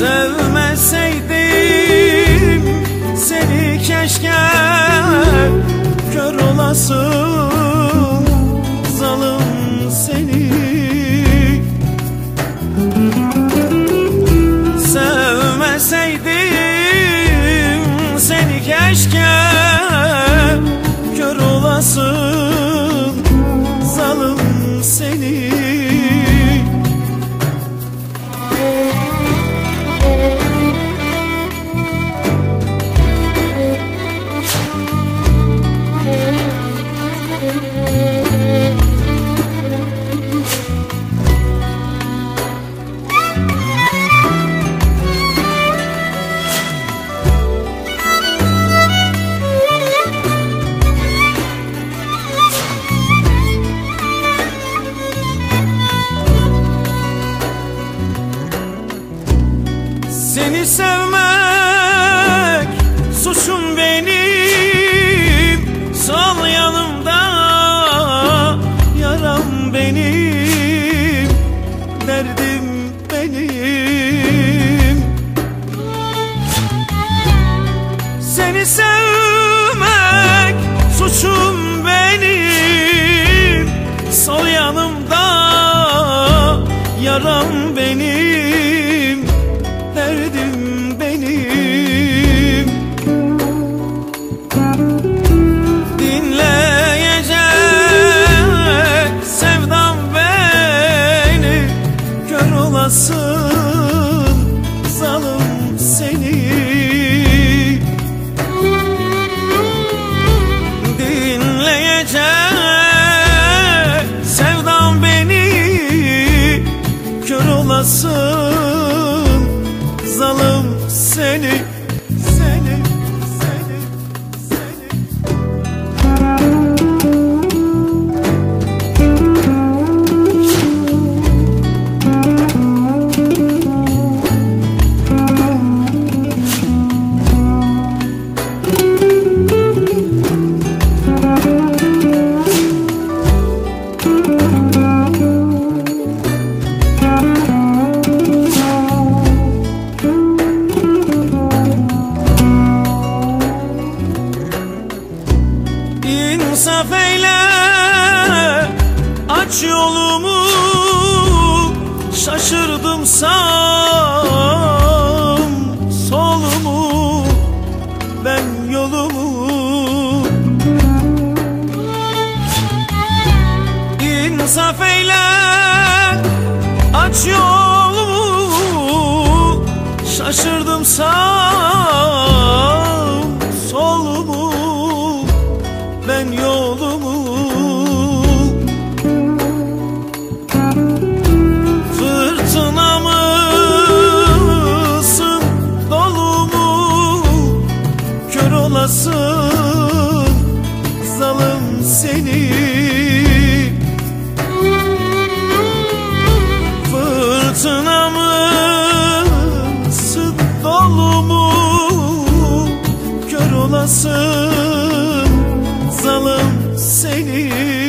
Sevmeseydim seni keşke Kör olasın zalim seni. Sevmeseydim seni keşke Seni sevmek suçum benim. Sol yanımda yaram benim. Derdim benim. Seni sevmek suçum benim. Sol yanımda yaram benim Kör olasın zalim seni. Dinleyecek sevdam beni Kör olasın zalim Seni, İnsaf eyle Aç yolumu Şaşırdım sağım Solumu Ben yolumu. İnsaf eyle Aç yolumu Şaşırdım sağım Kör olasın zalim seni